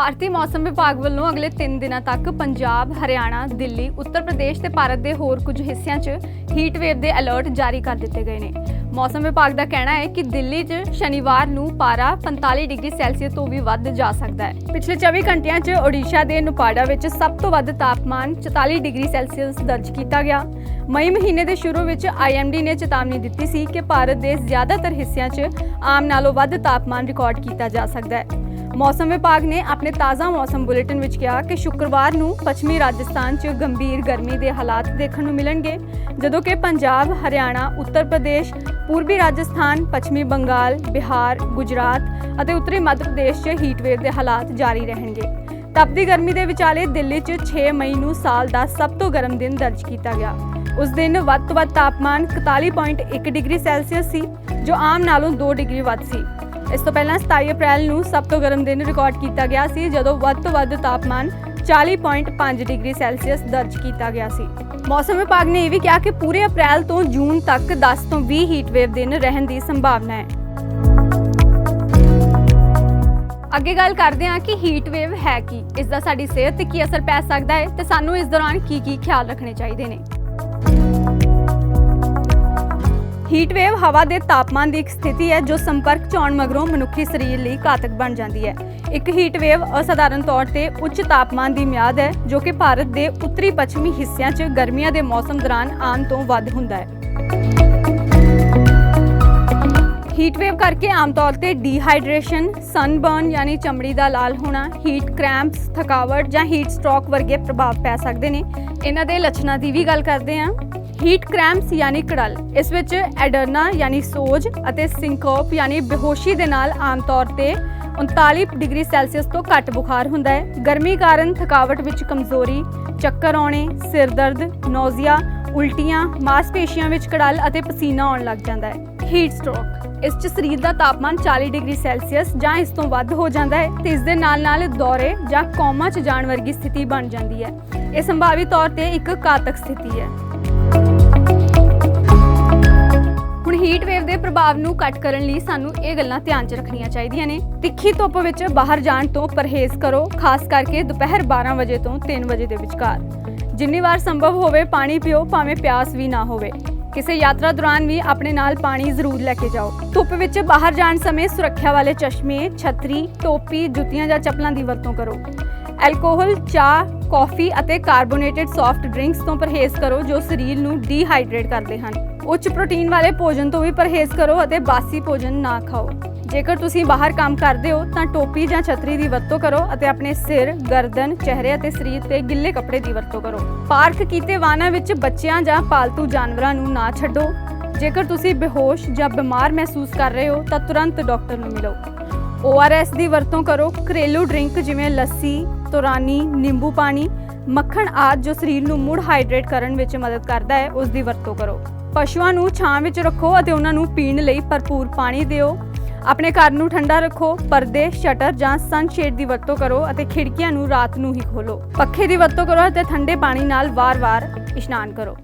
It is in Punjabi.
ਭਾਰਤੀ ਮੌਸਮ ਵਿਭਾਗ ਵੱਲੋਂ ਅਗਲੇ 3 ਦਿਨਾਂ ਤੱਕ ਪੰਜਾਬ, ਹਰਿਆਣਾ, ਦਿੱਲੀ, ਉੱਤਰ ਪ੍ਰਦੇਸ਼ ਤੇ ਭਾਰਤ ਦੇ ਹੋਰ ਕੁਝ ਹਿੱਸਿਆਂ 'ਚ ਹੀਟ ਵੇਵ ਦੇ ਅਲਰਟ ਜਾਰੀ ਕਰ ਦਿੱਤੇ ਗਏ ਨੇ। ਮੌਸਮ ਵਿਭਾਗ ਦਾ ਕਹਿਣਾ ਹੈ ਕਿ ਦਿੱਲੀ 'ਚ ਸ਼ਨੀਵਾਰ ਨੂੰ ਪਾਰਾ 45 ਡਿਗਰੀ ਸੈਲਸੀਅਸ ਤੋਂ ਵੀ ਵੱਧ ਜਾ ਸਕਦਾ ਹੈ। ਪਿਛਲੇ 24 ਘੰਟਿਆਂ 'ਚ ਓਡੀਸ਼ਾ ਦੇ ਨੁਪਾੜਾ ਵਿੱਚ ਸਭ ਤੋਂ ਵੱਧ ਤਾਪਮਾਨ 44 ਡਿਗਰੀ ਸੈਲਸੀਅਸ ਦਰਜ ਕੀਤਾ ਗਿਆ। ਮਈ ਮਹੀਨੇ ਦੇ ਸ਼ੁਰੂ ਵਿੱਚ ਆਈਐਮਡੀ ਨੇ ਚੇਤਾਵਨੀ ਦਿੱਤੀ ਸੀ ਕਿ ਭਾਰਤ ਦੇ ਜ਼ਿਆਦਾਤਰ ਹਿੱਸਿਆਂ 'ਚ ਆਮ ਨਾਲੋਂ ਵੱਧ ਤਾਪਮਾਨ ਰਿਕਾਰਡ ਕੀਤਾ ਜਾ ਸਕਦਾ ਹੈ। ਮੌਸਮ ਵਿਭਾਗ ਨੇ ਆਪਣੇ ਤਾਜ਼ਾ ਮੌਸਮ ਬੁਲੇਟਿਨ ਵਿੱਚ ਕਿਹਾ ਕਿ ਸ਼ੁੱਕਰਵਾਰ ਨੂੰ ਪੱਛਮੀ ਰਾਜਸਥਾਨ 'ਚ ਗੰਭੀਰ ਗਰਮੀ ਦੇ ਹਾਲਾਤ ਦੇਖਣ ਨੂੰ ਮਿਲਣਗੇ ਜਦੋਂ ਕਿ ਪੰਜਾਬ, ਹਰਿਆਣਾ, ਉੱਤਰ ਪ੍ਰਦੇਸ਼, ਪੂਰਬੀ ਰਾਜਸਥਾਨ, ਪੱਛਮੀ ਬੰਗਾਲ, ਬਿਹਾਰ, ਗੁਜਰਾਤ ਅਤੇ ਉੱਤਰੀ ਮੱਧ ਪ੍ਰਦੇਸ਼ 'ਚ ਹੀਟਵੇਵ ਦੇ ਹਾਲਾਤ ਜਾਰੀ ਰਹਿਣਗੇ। ਤਪਦੀ ਗਰਮੀ ਦੇ ਵਿਚਾਲੇ ਦਿੱਲੀ 'ਚ 6 ਮਈ ਨੂੰ ਸਾਲ ਦਾ ਸਭ ਤੋਂ ਗਰਮ ਦਿਨ ਦਰਜ ਕੀਤਾ ਗਿਆ। ਉਸ ਦਿਨ ਵੱਧ ਤੋਂ ਵੱਧ ਤਾਪਮਾਨ 41.1 ਡਿਗਰੀ ਸੈਲਸੀਅਸ ਸੀ ਜੋ ਆਮ ਨਾਲੋਂ 2 ਡਿਗਰੀ ਵੱਧ ਸੀ। ਇਸ ਤੋਂ ਪਹਿਲਾਂ 27 ਅਪ੍ਰੈਲ ਨੂੰ ਸਭ ਤੋਂ ਗਰਮ ਦਿਨ ਰਿਕਾਰਡ ਕੀਤਾ ਗਿਆ ਸੀ, ਜਦੋਂ ਵੱਧ ਤੋਂ ਵੱਧ ਤਾਪਮਾਨ 40.5 ਡਿਗਰੀ ਸੈਲਸੀਅਸ ਦਰਜ ਕੀਤਾ ਗਿਆ ਸੀ। ਮੌਸਮ ਵਿਭਾਗ ਨੇ ਇਹ ਵੀ ਕਿਹਾ ਕਿ ਪੂਰੇ ਅਪ੍ਰੈਲ ਤੋਂ ਜੂਨ ਤੱਕ 10 ਤੋਂ 20 ਹੀਟ ਵੇਵ ਦਿਨ ਰਹਿਣ ਦੀ ਸੰਭਾਵਨਾ ਹੈ। ਅੱਗੇ ਗੱਲ ਕਰਦੇ ਹਾਂ ਕਿ ਹੀਟ ਵੇਵ ਹੈ ਕੀ, ਇਸ ਦਾ ਸਾਡੀ ਸਿਹਤ ਤੇ ਕੀ ਅਸਰ ਪੈ ਸਕਦਾ ਹੈ ਤੇ ਸਾਨੂੰ ਇਸ ਦੌਰਾਨ ਕੀ ਕੀ ਖਿਆਲ ਰੱਖਣੇ ਚਾਹੀਦੇ ਨੇ ਹੀਟ ਵੇਵ ਹਵਾ ਦੇ ਤਾਪਮਾਨ ਦੀ ਇੱਕ ਸਥਿਤੀ ਹੈ ਜੋ ਸੰਪਰਕ 'ਚ ਆਉਣ ਮਗਰੋਂ ਮਨੁੱਖੀ ਸਰੀਰ ਲਈ ਘਾਤਕ ਬਣ ਜਾਂਦੀ ਹੈ ਇੱਕ ਹੀਟ ਵੇਵ ਅਸਾਧਾਰਨ ਤੌਰ ਤੇ ਉੱਚ ਤਾਪਮਾਨ ਦੀ ਮਿਆਦ ਹੈ ਜੋ ਕਿ ਭਾਰਤ ਦੇ ਉੱਤਰੀ ਪੱਛਮੀ ਹਿੱਸਿਆਂ 'ਚ ਗਰਮੀਆਂ ਦੇ ਮੌਸਮ ਦੌਰਾਨ ਆਮ ਤੋਂ ਵੱਧ ਹੁੰਦਾ ਹੈ ਹੀਟ ਵੇਵ ਕਰਕੇ ਆਮ ਤੌਰ ਤੇ ਡੀਹਾਈਡਰੇਸ਼ਨ, ਸਨਬਰਨ ਯਾਨੀ ਚਮੜੀ ਦਾ ਲਾਲ ਹੋਣਾ, ਹੀਟ ਕ੍ਰੈਂਪਸ, ਥਕਾਵਟ ਜਾਂ ਹੀਟ ਸਟ੍ਰੋਕ ਵਰਗੇ ਪ੍ਰਭਾਵ ਪੈ ਸਕਦੇ ਨੇ। ਇਹਨਾਂ ਦੇ ਲੱਛਣਾਂ ਦੀ ਵੀ ਗੱਲ ਕਰਦੇ ਹਾਂ। ਹੀਟ ਕ੍ਰੈਂਪਸ ਯਾਨੀ ਕੜਲ ਇਸ ਵਿੱਚ ਐਡਰਨਾ ਯਾਨੀ ਸੋਜ ਅਤੇ ਸਿੰਕੋਪ ਯਾਨੀ ਬੇਹੋਸ਼ੀ ਦੇ ਨਾਲ ਆਮ ਤੌਰ ਤੇ 39 ਡਿਗਰੀ ਸੈਲਸੀਅਸ ਤੋਂ ਘੱਟ ਬੁਖਾਰ ਹੁੰਦਾ ਹੈ। ਗਰਮੀ ਕਾਰਨ ਥਕਾਵਟ ਵਿੱਚ ਕਮਜ਼ੋਰੀ, ਚੱਕਰ ਆਉਣੇ, ਸਿਰ ਦਰਦ, ਨੌਜ਼ੀਆ, ਉਲਟੀਆਂ, ਮਾਸਪੇਸ਼ੀਆਂ ਵਿੱਚ ਕੜਲ ਅਤੇ ਪਸੀਨਾ ਆਉਣ ਲੱਗ ਜਾਂਦਾ ਹੈ। ਹੀਟ ਸਟ੍ਰੋਕ ਇਸ 'ਚ ਸਰੀਰ ਦਾ ਤਾਪਮਾਨ 40 ਡਿਗਰੀ ਸੈਲਸੀਅਸ ਜਾਂ ਇਸ ਤੋਂ ਵੱਧ ਹੋ ਜਾਂਦਾ ਹੈ ਤੇ ਇਸ ਦੇ ਨਾਲ-ਨਾਲ ਦੌਰੇ ਜਾਂ ਕੋਮਾ 'ਚ ਜਾਣ ਵਰਗੀ ਸਥਿਤੀ ਬਣ ਜਾਂਦੀ ਹੈ। ਇਹ ਸੰਭਾਵੀ ਤੌਰ ਤੇ ਇੱਕ ਘਾਤਕ ਸਥਿਤੀ ਹੈ। ਪ੍ਰਭਾਵ ਨੂੰ ਘੱਟ ਕਰਨ ਲਈ ਸਾਨੂੰ ਇਹ ਗੱਲਾਂ ਧਿਆਨ 'ਚ ਰੱਖਣੀਆਂ ਚਾਹੀਦੀਆਂ ਨੇ। ਤਿੱਖੀ ਧੁੱਪ ਵਿੱਚ ਬਾਹਰ ਜਾਣ ਤੋਂ ਪਰਹੇਜ਼ ਕਰੋ, ਖਾਸ ਕਰਕੇ ਦੁਪਹਿਰ 12 ਵਜੇ ਤੋਂ 3 ਵਜੇ ਦੇ ਵਿਚਕਾਰ। ਜਿੰਨੀ ਵਾਰ ਸੰਭਵ ਹੋਵੇ ਪਾਣੀ ਪੀਓ, ਭਾਵੇਂ ਪਿਆਸ ਵੀ ਨਾ ਹੋਵੇ। ਕਿਸੇ ਯਾਤਰਾ ਦੌਰਾਨ ਵੀ ਆਪਣੇ ਨਾਲ ਪਾਣੀ ਜ਼ਰੂਰ ਲੈ ਕੇ ਜਾਓ। ਧੁੱਪ ਵਿੱਚ ਬਾਹਰ ਜਾਣ ਸਮੇਂ ਸੁਰੱਖਿਆ ਵਾਲੇ ਚਸ਼ਮੇ, ਛਤਰੀ, ਟੋਪੀ, ਜੁੱਤੀਆਂ ਜਾਂ ਚੱਪਲਾਂ ਦੀ ਵਰਤੋਂ ਕਰੋ। ਐਲਕੋਹਲ, ਚਾਹ, ਕੌਫੀ ਅਤੇ ਕਾਰਬੋਨੇਟਡ ਸੌਫਟ ਡਰਿੰਕਸ ਤੋਂ ਪਰਹੇਜ਼ ਕਰੋ ਜੋ ਸਰੀਰ ਨੂੰ ਡੀਹਾਈਡਰੇਟ ਕਰਦੇ ਹਨ। ਉੱਚ ਪ੍ਰੋਟੀਨ ਵਾਲੇ ਭੋਜਨ ਤੋਂ ਵੀ ਪਰਹੇਜ਼ ਕਰੋ ਅਤੇ ਬਾਸੀ ਭੋਜਨ ਨਾ ਖਾਓ। ਜੇਕਰ ਤੁਸੀਂ ਬਾਹਰ ਕੰਮ ਕਰਦੇ ਹੋ ਤਾਂ ਟੋਪੀ ਜਾਂ ਛਤਰੀ ਦੀ ਵਰਤੋਂ ਕਰੋ ਅਤੇ ਆਪਣੇ ਸਿਰ, ਗਰਦਨ, ਚਿਹਰੇ ਅਤੇ ਸਰੀਰ ਤੇ ਗਿੱਲੇ ਕੱਪੜੇ ਦੀ ਵਰਤੋਂ ਕਰੋ। ਪਾਰਕ ਕੀਤੇ ਵਾਹਨਾਂ ਵਿੱਚ ਬੱਚਿਆਂ ਜਾਂ ਪਾਲਤੂ ਜਾਨਵਰਾਂ ਨੂੰ ਨਾ ਛੱਡੋ। ਜੇਕਰ ਤੁਸੀਂ ਬੇਹੋਸ਼ ਜਾਂ ਬਿਮਾਰ ਮਹਿਸੂਸ ਕਰ ਰਹੇ ਹੋ ਤਾਂ ਤੁਰੰਤ ਡਾਕਟਰ ਨੂੰ ਮਿਲੋ। ORS ਦੀ ਵਰਤੋਂ ਕਰੋ। ਘਰੇਲੂ ਡਰਿੰਕ ਜਿਵੇਂ ਲੱਸੀ ਤੋਰਾਨੀ ਨਿੰਬੂ ਪਾਣੀ ਮੱਖਣ ਆਦਿ ਜੋ ਸਰੀਰ ਨੂੰ ਮੁੜ ਹਾਈਡਰੇਟ ਕਰਨ ਵਿੱਚ ਮਦਦ ਕਰਦਾ ਹੈ ਉਸ ਦੀ ਵਰਤੋਂ ਕਰੋ। ਪਸ਼ੂਆਂ ਨੂੰ ਛਾਂ ਵਿੱਚ ਰੱਖੋ ਅਤੇ ਉਹਨਾਂ ਨੂੰ ਪੀਣ ਲਈ ਭਰਪੂਰ ਪਾਣੀ ਦਿਓ। ਆਪਣੇ ਘਰ ਨੂੰ ਠੰਡਾ ਰੱਖੋ, ਪਰਦੇ, ਸ਼ਟਰ ਜਾਂ ਸਨਸ਼ੇਡ ਦੀ ਵਰਤੋਂ ਕਰੋ ਅਤੇ ਖਿੜਕੀਆਂ ਨੂੰ ਰਾਤ ਨੂੰ ਹੀ ਖੋਲੋ ਪੱਖੇ ਦੀ ਵਰਤੋਂ ਕਰੋ ਅਤੇ ਠੰਡੇ ਪਾਣੀ ਨਾਲ ਵਾਰ-ਵਾਰ ਇਸ਼ਨਾਨ ਕਰੋ।